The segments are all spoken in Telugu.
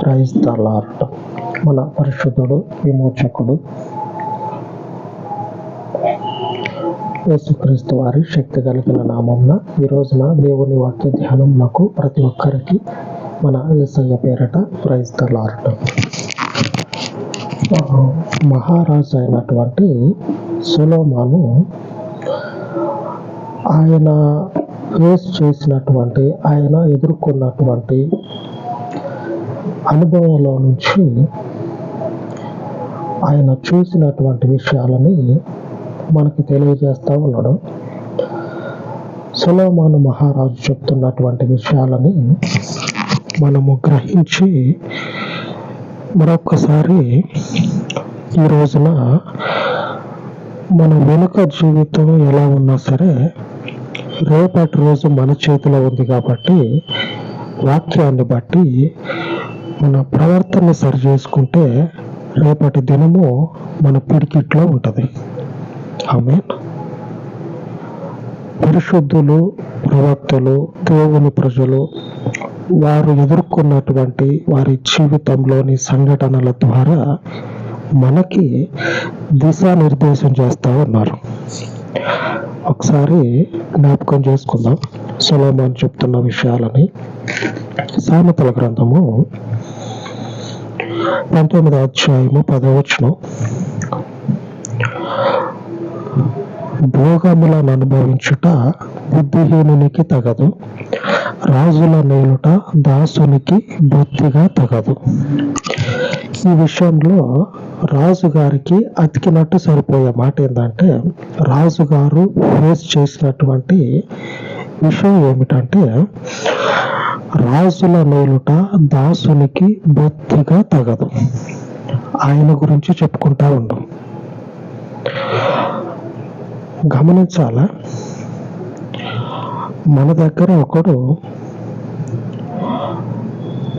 ప్రైజ్ ద లార్డ్ మన పరిశుద్ధుడు విమోచకుడు యేసుక్రీస్తు వారి శక్తి కలిగిన నామంన ఈ రోజున దేవుని వాక్య ధ్యానం నాకు ప్రతి ఒక్కరికి మన యేసయ్య పేరట ప్రైజ్ ద లార్డ్ మహారాజు అయినటువంటి సులోమాను ఆయన ఫేస్ చేసినటువంటి ఆయన ఎదుర్కొన్నటువంటి అనుభవంలో నుంచి ఆయన చూసినటువంటి విషయాలని మనకి తెలియజేస్తూ ఉన్నాడు. సులోమాను మహారాజు చెప్తున్నటువంటి విషయాలని మనము గ్రహించి మరొకసారి ఈ రోజున మన వెనుక జీవితం ఎలా ఉన్నా సరే రేపటి రోజు మన చేతిలో ఉంది కాబట్టి వాక్యాన్ని బట్టి మన ప్రవర్తన సరి చేసుకుంటే రేపటి దినము మన పిడికిట్లో ఉంటుంది. ఆమె పరిశుద్ధులు ప్రవక్తలు దేవుని ప్రజలు వారు ఎదుర్కొన్నటువంటి వారి జీవితంలోని సంఘటనల ద్వారా మనకి దిశానిర్దేశం చేస్తూ ఉన్నారు. ఒకసారి జ్ఞాపకం చేసుకుందాం. సొలోమాన్ చెప్తున్న విషయాలని సామెతల గ్రంథము పంతొమ్మిది అధ్యాయము పదవచ్చును భోగములను అనుభవించుట బుద్ధిహీనునికి తగదు రాజుల నేలుట దాసునికి బొత్తిగా తగదు. ఈ విషయంలో రాజుగారికి అతికినట్టు సరిపోయే మాట ఏంటంటే రాజుగారు ఫేస్ చేసినటువంటి విషయం ఏమిటంటే రాజుల మేలుట దాసునికి బొత్తిగా తగదు. ఆయన గురించి చెప్పుకుంటా ఉండం. గమనించాలా? మన దగ్గర ఒకడు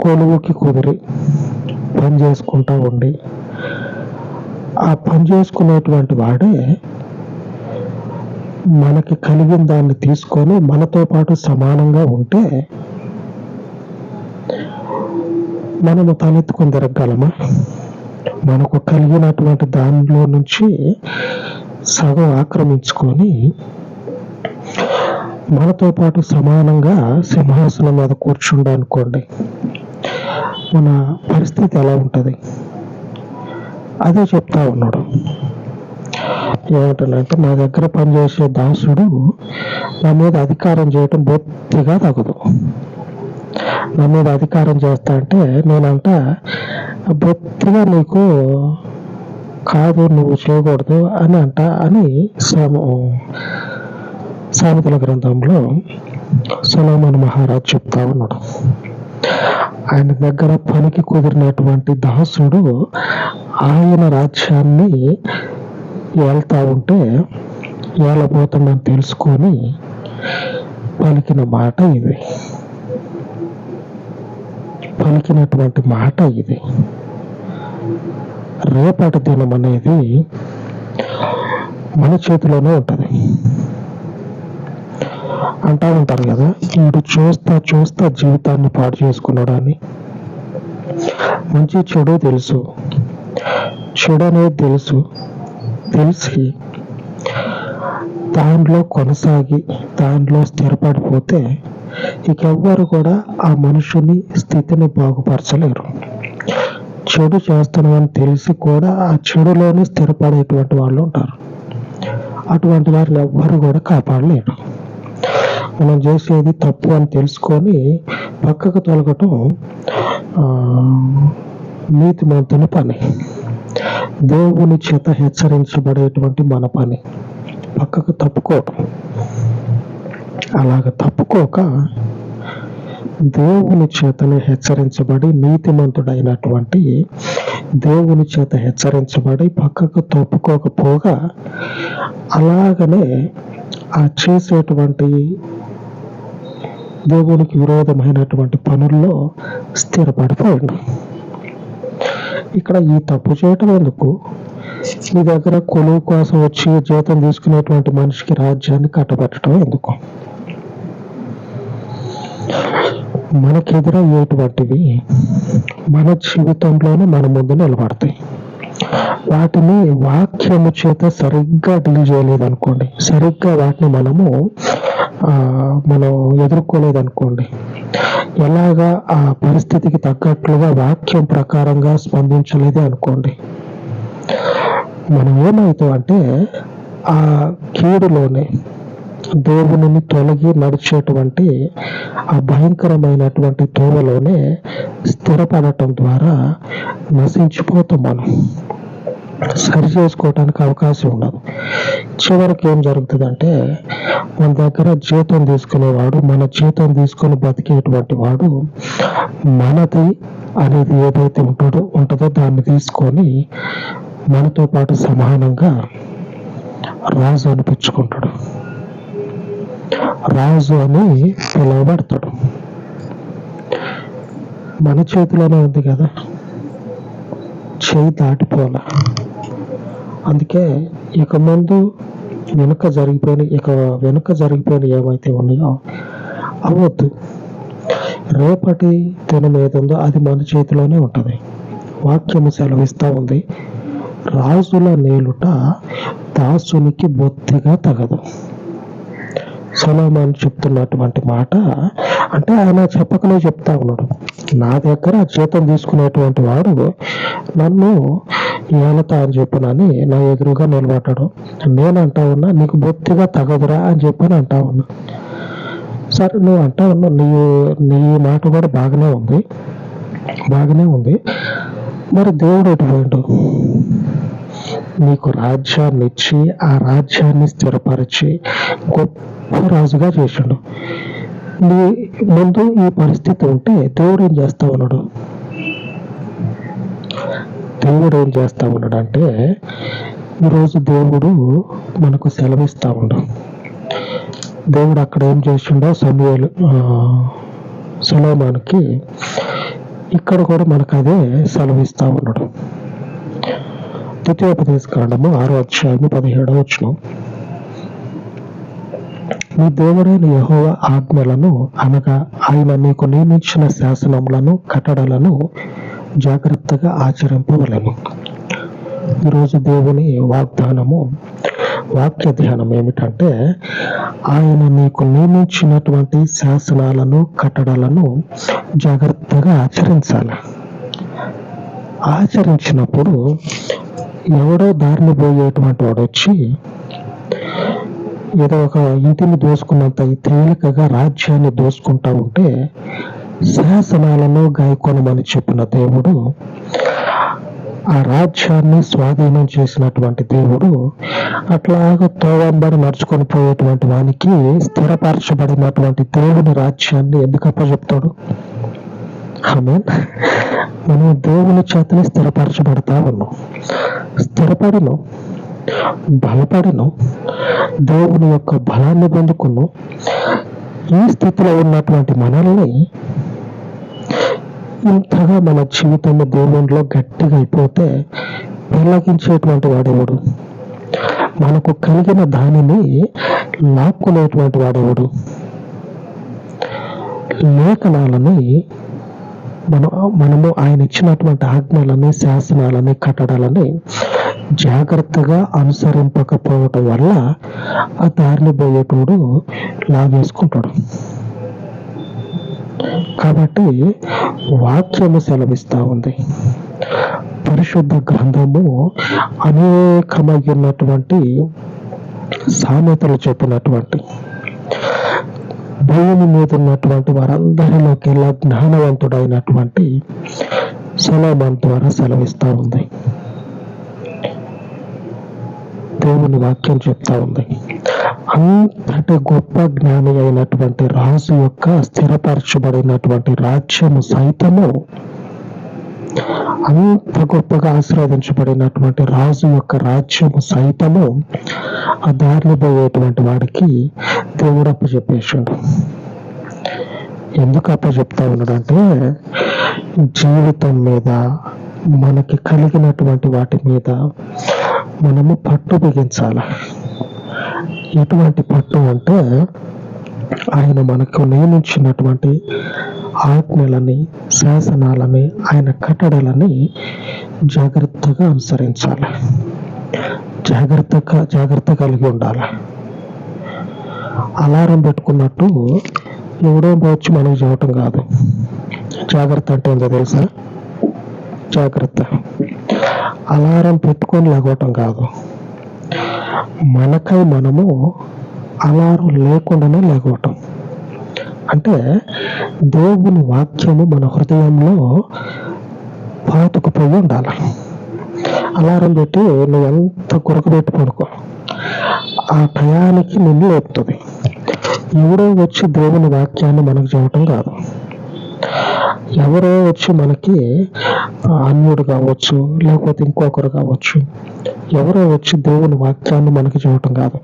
కొలువుకి కుదిరి పని చేసుకుంటా ఉండి ఆ పని చేసుకునేటువంటి వాడే మనకి కలిగిన దాన్ని తీసుకొని మనతో పాటు సమానంగా ఉంటే మనము తలెత్తుకొని తిరగలమా మనకు కలిగినటువంటి దానిలో నుంచి సగం ఆక్రమించుకొని మనతో పాటు సమానంగా సింహాసనం మీద కూర్చుండనుకోండి మన పరిస్థితి ఎలా ఉంటుంది? అదే చెప్తా ఉన్నాడు. ఏమంటానంటే నా దగ్గర పనిచేసే దాసుడు నా మీద అధికారం చేయటం బొత్తిగా తగదు. నా మీద అధికారం చేస్తా అంటే నేనంట బొత్తిగా నీకు. కాదు నువ్వు చేయకూడదు అని అంట అని సామ సామెతల గ్రంథంలో సొలోమన్ మహారాజ్ చెప్తా ఉన్నాడు. ఆయన దగ్గర పనికి కుదిరినటువంటి దాసుడు ఆయన రాజ్యాన్ని వెళ్తా ఉంటే వెళ్ళబోతుందని తెలుసుకొని పలికిన మాట ఇది. పలికినటువంటి మాట ఇది. రేపటి దినం అనేది మన చేతిలోనే ఉంటుంది. అంటా ఉంటారు కదా వీడు చూస్తా చూస్తా జీవితాన్ని పాడు చేసుకున్నాడు అని. మంచి చెడు తెలుసు. చెడు అనేది తెలుసు. తెలిసి దాంట్లో కొనసాగి దాంట్లో స్థిరపడిపోతే ఇకెవ్వరు కూడా ఆ మనుషుని స్థితిని బాగుపరచలేరు. చెడు చేస్తున్నామని తెలిసి కూడా ఆ చెడులోనే స్థిరపడేటువంటి వాళ్ళు ఉంటారు. అటువంటి వారిని ఎవ్వరు కూడా కాపాడలేరు. మనం చేసేది తప్పు అని తెలుసుకొని పక్కకు తొలగటం నీతిమంతుని పని. దేవుని చేత హెచ్చరించబడేటువంటి మన పని. పక్కకు తప్పుకోవటం. అలాగ తప్పుకోక దేవుని చేతనే హెచ్చరించబడి నీతిమంతుడైనటువంటి దేవుని చేత హెచ్చరించబడి పక్కకు తప్పుకోకపోగా అలాగనే ఆ చేసేటువంటి దేవునికి విరోధమైనటువంటి పనుల్లో స్థిరపడిపోయాడు. ఇక్కడ ఈ తప్పు చేయటం ఎందుకు? మీ దగ్గర కొలువు కోసం వచ్చి జీతం తీసుకునేటువంటి మనిషికి రాజ్యాన్ని కట్టబెట్టడం ఎందుకు? మనకెదురయ్యేటువంటివి మన జీవితంలోనే మన ముందు నిలబడతాయి. వాటిని వాక్యము చేత సరిగ్గా డీల్ చేయలేదు అనుకోండి సరిగ్గా వాటిని మనము ఆ, మనం ఎదుర్కోలేదనుకోండి ఎలాగా ఆ పరిస్థితికి తగ్గట్లుగా వాక్యం ప్రకారంగా స్పందించలేదే అనుకోండి. మనం ఏమవుతాం అంటే ఆ కీడులోనే దేవుని తొలగి నడిచేటువంటి ఆ భయంకరమైనటువంటి తోవలోనే స్థిరపడటం ద్వారా నశించిపోతాం మనం సరి చేసుకోవటానికి అవకాశం ఉండదు. చివరికి ఏం జరుగుతుందంటే మన దగ్గర జీతం తీసుకునేవాడు మన జీతం తీసుకొని బతికేటువంటి వాడు మనది అనేది ఏదైతే ఉంటుందో ఉంటుందో దాన్ని తీసుకొని మనతో పాటు సమానంగా రాజు అనిపించుకుంటాడు. రాజు అని పిలువబడతాడు. మన చేతిలోనే ఉంది కదా. చేయి దాటిపోల అందుకే ఇక ముందు వెనుక జరిగిపోయిన ఇక వెనుక జరిగిపోయిన ఏమైతే ఉన్నాయో అవ్వద్దు రేపటి దినం ఏదుందో అది మన చేతిలోనే ఉంటుంది. వాక్యము సెలవిస్తూ ఉంది. రాజుల నేలుట దాసునికి బొత్తిగా తగదు. సొలోమాన్ చెప్తున్నటువంటి మాట అంటే ఆయన చెప్పకనే చెప్తా ఉన్నాడు. నా దగ్గర జీతం తీసుకునేటువంటి వాడు నన్ను ఏలత అని చెప్పనని నా ఎదురుగా నిలబడ్డాడు. నేను అంటా ఉన్నా నీకు బొత్తిగా తగదురా అని చెప్పని అంటా ఉన్నా. సరే నువ్వు అంటా ఉన్నా నీ నీ మాట కూడా బాగానే ఉంది. బాగానే ఉంది. మరి దేవుడు ఎటువంటి నీకు రాజ్యాన్ని ఇచ్చి ఆ రాజ్యాన్ని స్థిరపరిచి గొప్ప రాజుగా చేసిండు నీ ముందు ఈ పరిస్థితి ఉంటే దేవుడు ఏం చేస్తా ఉన్నాడు? దేవుడు ఏం చేస్తా ఉన్నాడు అంటే ఈరోజు దేవుడు మనకు సెలవిస్తా ఉండు దేవుడు అక్కడ ఏం చేసిండో సమయాలు సులోమానికి ఇక్కడ కూడా మనకు అదే సెలవిస్తూ ఉన్నాడు. ద్వితీయోపదేశ కాండము ఆరో అధ్యాయము పదిహేడవ వచ్చిన నీ దేవుడైన యహోవ ఆజ్ఞలను అనగా ఆయన నీకు నియమించిన శాసనములను కట్టడలను జాగ్రత్తగా ఆచరింపవలను. ఈరోజు దేవుని వాగ్దానము వాక్య ధ్యానం ఏమిటంటే ఆయన నీకు నియమించినటువంటి శాసనాలను కట్టడలను జాగ్రత్తగా ఆచరించాలి. ఆచరించినప్పుడు ఎవడో దారిని పోయేటువంటి వాడు వచ్చి ఏదో ఒక ఇంటిని దోసుకున్నంత తేలికగా రాజ్యాన్ని దోసుకుంటా ఉంటే శాసనాలను గాయకొనమని చెప్పిన దేవుడు ఆ రాజ్యాన్ని స్వాధీనం చేసినటువంటి దేవుడు అట్లాగ తోవంబడి నడుచుకొని పోయేటువంటి వానికి స్థిరపరచబడినటువంటి దేవుని రాజ్యాన్ని ఎందుకు అప్పచెప్తాడు ఆమె మనం దేవుని చేతనే స్థిరపరచబడతా ఉన్నాం. స్థిరపడను బలపడను దేవుని యొక్క బలాన్ని పొందుకును ఈ స్థితిలో ఉన్నటువంటి మనల్ని ఇంతగా మన జీవితంలో దేవునిలో గట్టిగా అయిపోతే పెళ్ళగించేటువంటి వాడెవడు? మనకు కలిగిన దానిని లాక్కునేటువంటి వాడెవడు? లేఖనాలని మనం మనము ఆయన ఇచ్చినటువంటి ఆజ్ఞలని శాసనాలని కట్టడాలని జాగ్రత్తగా అనుసరింపకపోవటం వల్ల ఆ దారిని పోయేటోడు లాగేసుకుంటాడు. కాబట్టి వాక్యము సెలవిస్తా ఉంది. పరిశుద్ధ గ్రంథము అనేకమైనటువంటి సామెతలు చెప్పినటువంటి భూమి మీద ఉన్నటువంటి వారందరిలోకెల్లా జ్ఞానవంతుడైనటువంటి సొలోమన్ ద్వారా సెలవిస్తా ఉంది. దేవుని వాక్యం చెప్తా ఉంది. అంతటి గొప్ప జ్ఞాని అయినటువంటి రాజు యొక్క స్థిరపరచబడినటువంటి రాజ్యము సైతము అంత గొప్పగా ఆశీర్వదించబడినటువంటి రాజు యొక్క రాజ్యము సైతము ఆ దారిని పోయేటువంటి వాడికి దేవుడు అప్పచెప్పేశాడు ఎందుకు అప్పచెప్తా ఉన్నాడంటే జీవితం మీద మనకి కలిగినటువంటి వాటి మీద మనము పట్టు బిగించాలి. ఎటువంటి పట్టు అంటే ఆయన మనకు నియమించినటువంటి ఆజ్ఞలని శాసనాలని ఆయన కట్టడలని జాగ్రత్తగా అనుసరించాలి. జాగ్రత్తగా జాగ్రత్త కలిగి ఉండాలి. అలారం పెట్టుకున్నట్టు ఎవడో వచ్చి మనకు చూడటం కాదు. జాగ్రత్త అంటే ఏందో తెలుసా? జాగ్రత్త. అలారం పెట్టుకొని లేకపోవటం కాదు. మనకై మనము అలారం లేకుండానే లేకపోవటం అంటే దేవుని వాక్యము మన హృదయంలో పాతుకుపోయి ఉండాలి. అలారం పెట్టి నువ్వు ఎంత కొరకు పెట్టి పడుకో ఆ టయానికి నిన్ను లేపుతుంది. ఎవరో వచ్చి దేవుని వాక్యాన్ని మనకు చెప్పటం కాదు. ఎవరో వచ్చి మనకి అన్యుడు కావచ్చు లేకపోతే ఇంకొకరు కావచ్చు ఎవరో వచ్చి దేవుని వాక్యాన్ని మనకి చూడటం కాదు.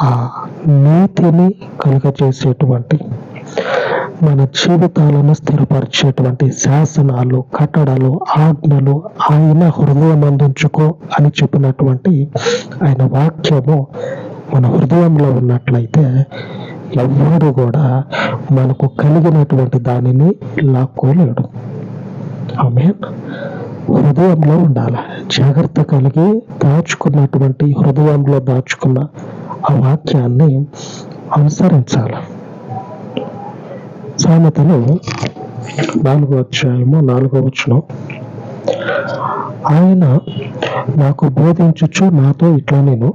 ఆ నీతిని కలుగజేసేటువంటి మన జీవితాలను స్థిరపరిచేటువంటి శాసనాలు కట్టడాలు ఆజ్ఞలు ఆయన హృదయం అందించుకో అని చెప్పినటువంటి ఆయన వాక్యము మన హృదయంలో ఉన్నట్లయితే ఎవ్వరు కూడా మనకు కలిగినటువంటి దానిని లాక్కోలేడు. ఆమె హృదయంలో ఉండాలి. జాగ్రత్త కలిగి దాచుకున్నటువంటి హృదయంలో దాచుకున్న ఆ వాక్యాన్ని అనుసరించాలి. సామెతలు నాలుగో అధ్యాయము నాలుగో వచ్చును ఆయన నాకు బోధించుచు నాతో ఇట్లా నేను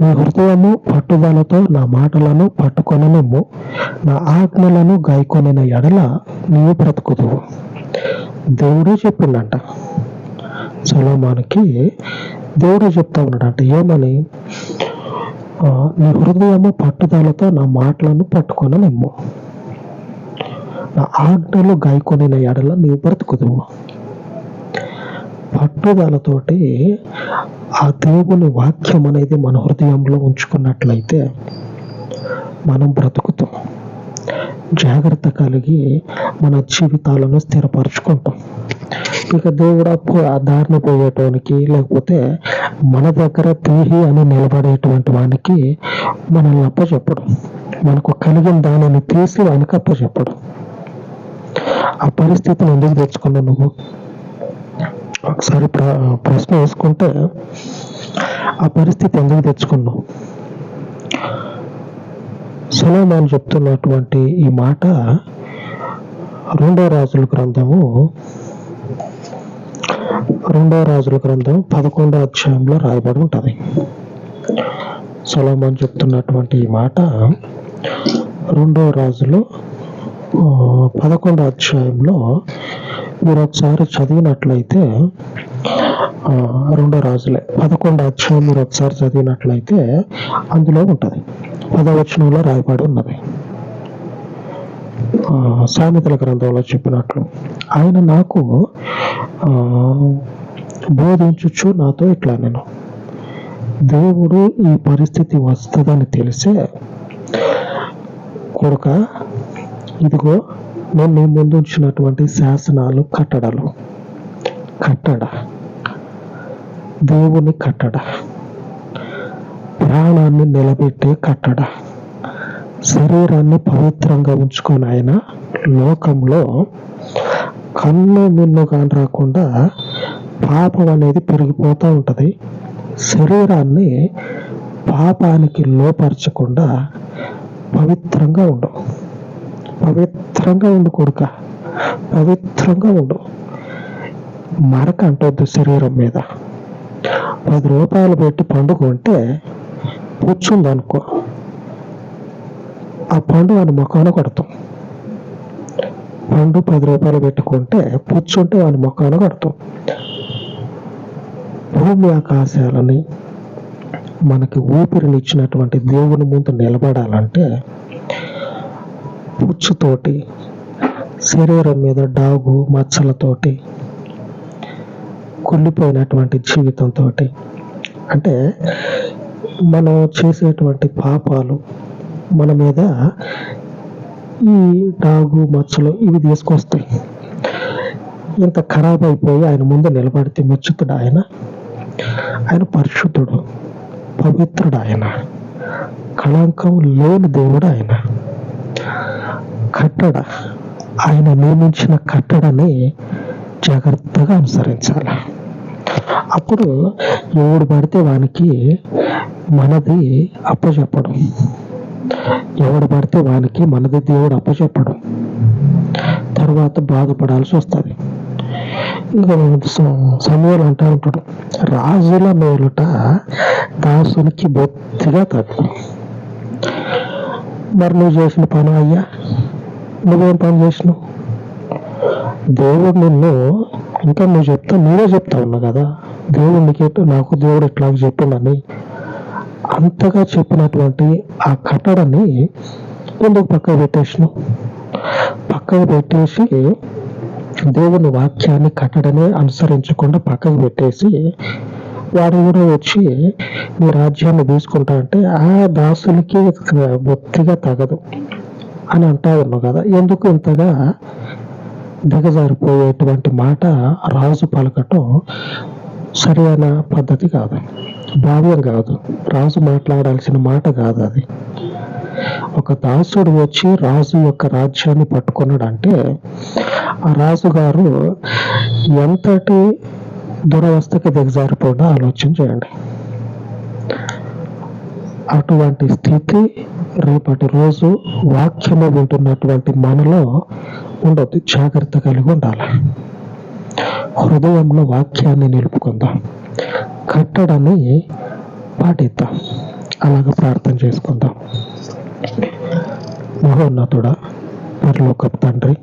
నీ హృదయము పట్టుదలతో నా మాటలను పట్టుకొననేమో నా ఆజ్ఞలను గాయకొనిన ఎడల నీవు బ్రతుకుదువు. దేవుడే చెప్పిండంట. సలోమానికి దేవుడే చెప్తా ఉన్నాడంట ఏమని? నీ హృదయము పట్టుదలతో నా మాటలను పట్టుకొనలేము. నా ఆజ్ఞలు గాయకొనిన ఎడల నీవు బ్రతుకుదువు. పట్టుదలతోటి ఆ దేవుని వాక్యం అనేది మన హృదయంలో ఉంచుకున్నట్లయితే మనం బ్రతుకుతాం. జాగ్రత్త కలిగి మన జీవితాలను స్థిరపరచుకుంటాం. ఇక దేవుడు ఆ దారిని పోయేటోనికి లేకపోతే మన దగ్గర తీహి అని నిలబడేటువంటి వానికి మనల్ని అప్పచెప్పడు. మనకు కలిగిన దానిని తీసి వానికి అప్పచెప్పడు. ఆ పరిస్థితిని ఎందుకు తెచ్చుకున్నావు నువ్వు? ఒకసారి ప్ర ప్రశ్న వేసుకుంటే ఆ పరిస్థితి ఎందుకు తెచ్చుకున్నావు? సలోమాన్ చెప్తున్నటువంటి ఈ మాట రెండో రాజుల గ్రంథము రెండో రాజుల గ్రంథం పదకొండో అధ్యాయంలో రాయబడి ఉంటుంది. సలోమాన్ చెప్తున్నటువంటి ఈ మాట రెండో రాజులు పదకొండో అధ్యాయంలో మీరు ఒకసారి చదివినట్లయితే రెండో రాజులే. పదకొండో అధ్యాయం మీరు ఒకసారి చదివినట్లయితే అందులో ఉంటుంది. పదవచనంలో రాయబడి ఉన్నది. ఆ, సామెతల గ్రంథంలో చెప్పినట్లు. ఆయన నాకు ఆ, బోధించుచు నాతో ఇట్లా నేను దేవుడు ఈ పరిస్థితి వస్తుందని తెలిసే కొడుక ఇదిగో నేను నీ ముందు ఉంచినటువంటి శాసనాలు కట్టడలు. కట్టడ? దేవుని కట్టడ? ప్రాణాన్ని నిలబెట్టే కట్టడ? శరీరాన్ని పవిత్రంగా ఉంచుకొని ఆయన లోకంలో కన్ను మిన్ను కాని రాకుండా పాపం అనేది పెరిగిపోతూ ఉంటుంది. శరీరాన్ని పాపానికి లోపరచకుండా పవిత్రంగా ఉండు. పవిత్రంగా ఉండు కొడుక. పవిత్రంగా ఉండు. మరక అంటొద్దు శరీరం మీద. పది రూపాయలు పెట్టి పండుకుంటే పుచ్చుందనుకో కూర్చుంది అనుకో ఆ పండు వాని ముఖాన కొడతాం. పండు పది రూపాయలు పెట్టుకుంటే పుచ్చుంటే వాని ముఖాన కొడతాం. భూమి ఆకాశాలని మనకి ఊపిరినిచ్చినటువంటి దేవుని ముందు నిలబడాలంటే పుచ్చుతోటి శరీరం మీద డాగు మచ్చలతోటి కుళ్ళిపోయినటువంటి జీవితంతో అంటే మనం చేసేటువంటి పాపాలు మన మీద ఈ డాగు మచ్చలు ఇవి తీసుకొస్తాయి. ఇంత ఖరాబ్ అయిపోయి ఆయన ముందు నిలబడితే మెచ్చుతుడు ఆయన ఆయన పరిశుద్ధుడు పవిత్రుడు ఆయన కళంకం లేని దేవుడు ఆయన. కట్టడ. ఆయన నియమించిన కట్టడని జాగ్రత్తగా అనుసరించాలి. అప్పుడు ఎవడు పడితే వానికి మనది అప్పచెప్పడం ఎవడు పడితే వానికి మనది దేవుడు అప్పచెప్పడం తర్వాత బాధపడాల్సి వస్తుంది. ఇంకా సమయంలో అంటూ ఉంటాడు. రాజుల మేలుట దాసునికి బొత్తిగా తగ్గు మరి నువ్వు చేసిన పని అయ్యా? నువ్వేం పని చేసినావు. దేవుడు నిన్ను ఇంకా నువ్వు చెప్తా నువ్వే చెప్తా ఉన్నా కదా. దేవుడు నీకేంటో నాకు దేవుడు ఎట్లా చెప్పిండని అంతగా చెప్పినటువంటి ఆ కట్టడాన్ని ఎందుకు పక్కకు పెట్టేసిన పక్కకు పెట్టేసి దేవుని వాక్యాన్ని కట్టడమే అనుసరించకుండా పక్కకు పెట్టేసి వాడు కూడా వచ్చి మీ రాజ్యాన్ని తీసుకుంటా అంటే ఆ దాసులకి బొత్తిగా తగదు. అని అంటారు కదా. ఎందుకు ఇంతగా దిగజారిపోయేటువంటి మాట రాజు పలకటం సరైన పద్ధతి కాదు. భావ్యం కాదు. రాజు మాట్లాడాల్సిన మాట కాదు అది. ఒక దాసుడు వచ్చి రాజు యొక్క రాజ్యాన్ని పట్టుకున్నాడంటే ఆ రాజుగారు ఎంతటి దురవస్థకి దిగజారిపోయినా ఆలోచన చేయండి. అటువంటి స్థితి రేపటి రోజు వాక్యము వింటున్నటువంటి మనలో ఉండొద్దు. జాగ్రత్త కలిగి ఉండాలి. హృదయంలో వాక్యాన్ని నిలుపుకుందాం. కట్టడాన్ని పాటిద్దాం. అలాగ ప్రార్థన చేసుకుందాం. మహోన్నతుడా పరలోకపు తండ్రి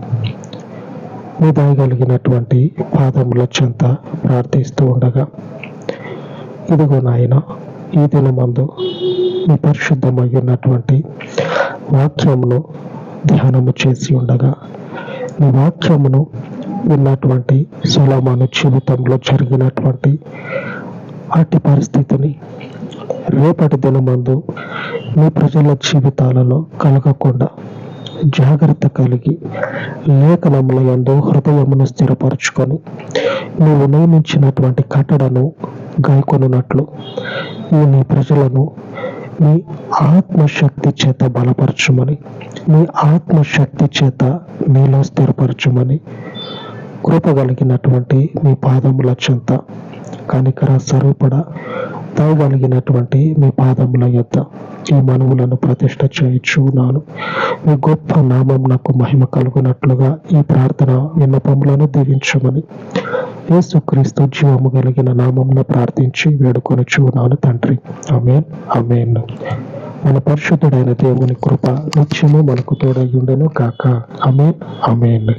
మీ దయగలిగినటువంటి పాదముల చెంత ప్రార్థిస్తూ ఉండగా ఇదిగో నాయన ఈ దినమందు మీ ఉన్నటువంటి వాక్యమును ధ్యానము చేసి ఉండగా మీ వాక్యమును విన్నటువంటి సులమాను జీవితంలో జరిగినటువంటి అట్టి పరిస్థితిని రేపటి దినమందు మీ ప్రజల జీవితాలలో కలగకుండా జాగ్రత్త కలిగి లేఖనముల యందు హృదయమును స్థిరపరచుకొని నీవు నియమించినటువంటి కట్టడను గాయకొనున్నట్లు ఈ నీ ప్రజలను మీ ఆత్మశక్తి చేత బలపరచమని మీ ఆత్మశక్తి చేత నీలో స్థిరపరచుమని కృపగలిగినటువంటి మీ పాదముల చెంత కనికర స్వరూపడ దయగలిగినటువంటి మీ పాదముల యొద్ద ఈ మనవులను ప్రతిష్ట చేయుచున్నాను. మీ గొప్ప నామం నాకు మహిమ కలుగునట్లుగా ఈ ప్రార్థన విన్నపములను దీవించమని యేసుక్రీస్తు జీవము కలిగిన నామంలో ప్రార్థించి వేడుకొని చూనాను తండ్రి. అమేన్ అమేన్ మన పరిశుద్ధుడైన దేవుని కృప నిత్యము మనకు తోడై ఉండను కాక అమేన్ అమేన్